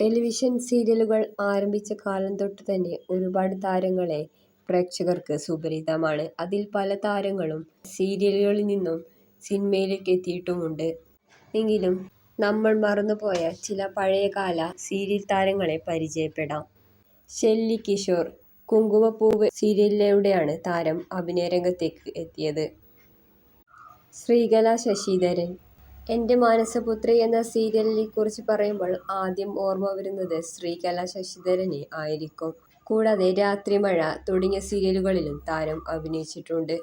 Television സീരിയലുകൾ ആരംഭിച്ച കാലം തൊട്ട് തന്നെ ഒരുപാട് താരങ്ങളെ പ്രേക്ഷകർക്ക് സുപരിചിതമാണ്. അതിൽ പല താരങ്ങളും സീരിയലുകളിൽ നിന്നും സിനിമയിലേക്ക് എത്തിയിട്ടുമുണ്ട്. എങ്കിലും നമ്മൾ മറന്നുപോയ ചില പഴയകാല സീരിയൽ താരങ്ങളെ പരിചയപ്പെടാം. ഷെല്ലി കിഷോർ. കുങ്കുമപ്പൂവ് സീരിയലിലൂടെയാണ് താരം അഭിനയരംഗത്തേക്ക് എത്തിയത്. ശ്രീകല ശശിധരൻ. എന്റെ മാനസപുത്രി എന്ന സീരിയലിനെ കുറിച്ച് പറയുമ്പോൾ ആദ്യം ഓർമ്മ വരുന്നത് ശ്രീകല ശശിധരനെ ആയിരിക്കും. കൂടാതെ രാത്രിമഴ തുടങ്ങിയ സീരിയലുകളിലും താരം അഭിനയിച്ചിട്ടുണ്ട്.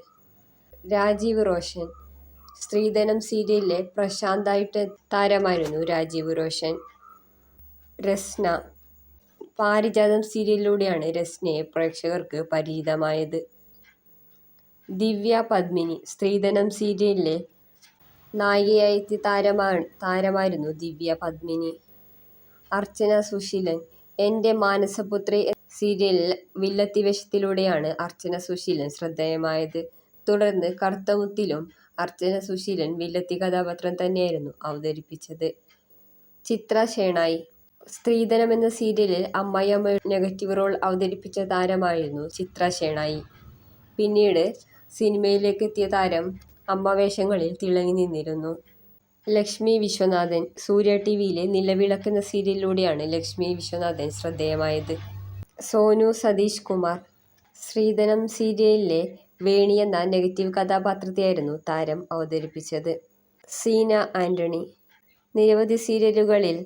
രാജീവ് റോഷൻ. സ്ത്രീധനം സീരിയലിലെ പ്രശാന്തായിട്ട് താരമായിരുന്നു രാജീവ് റോഷൻ. രസ്ന. പാരിജാതം സീരിയലിലൂടെയാണ് രസ്നയെ പ്രേക്ഷകർക്ക് പരിചിതമായത്. ദിവ്യ പത്മിനി സ്ത്രീധനം സീരിയലിലെ നായികയായെത്തിയ താരമായിരുന്നു ദിവ്യ പദ്മിനി. അർച്ചന സുശീലൻ. എന്റെ മാനസപുത്രി സീരിയലിൽ വില്ലത്തി വേഷത്തിലൂടെയാണ് അർച്ചന സുശീലൻ ശ്രദ്ധേയമായത് തുടർന്ന് കറുത്തമുത്തിലും അർച്ചന സുശീലൻ വില്ലത്തി കഥാപാത്രം തന്നെയായിരുന്നു അവതരിപ്പിച്ചത്. ചിത്ര ഷേണായി. സ്ത്രീധനം എന്ന സീരിയലിൽ അമ്മായിയമ്മയുടെ നെഗറ്റീവ് റോൾ അവതരിപ്പിച്ച താരമായിരുന്നു ചിത്ര ഷേണായി. പിന്നീട് സിനിമയിലേക്ക് എത്തിയ താരം അമ്മവേഷങ്ങളിൽ തിളങ്ങി നിന്നിരുന്നു. ലക്ഷ്മി വിശ്വനാഥൻ. സൂര്യ ടിവിയിലെ നിലവിളക്ക് എന്ന സീരിയലിലൂടെയാണ് ലക്ഷ്മി വിശ്വനാഥൻ ശ്രദ്ധേയമായത് സോനു സതീഷ് കുമാർ. ശ്രീധനം സീരിയലിലെ വേണി എന്ന നെഗറ്റീവ് കഥാപാത്രത്തെയായിരുന്നു താരം അവതരിപ്പിച്ചത്. സീന ആന്റണി നിരവധി സീരിയലുകളിൽ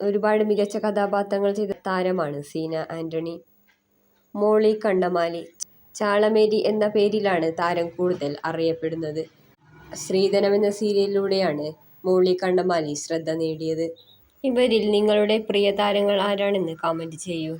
ഒരുപാട് മികച്ച കഥാപാത്രങ്ങൾ ചെയ്ത താരമാണ് സീന ആന്റണി മോളി കണ്ടമാലി ചാളമേരി എന്ന പേരിലാണ് താരം കൂടുതൽ അറിയപ്പെടുന്നത്. സ്ത്രീധനം എന്ന സീരിയലിലൂടെയാണ് മൂളി കണ്ടമാലി ശ്രദ്ധ നേടിയത്. ഇവരിൽ നിങ്ങളുടെ പ്രിയ താരങ്ങൾ ആരാണെന്ന് കമന്റ് ചെയ്യൂ.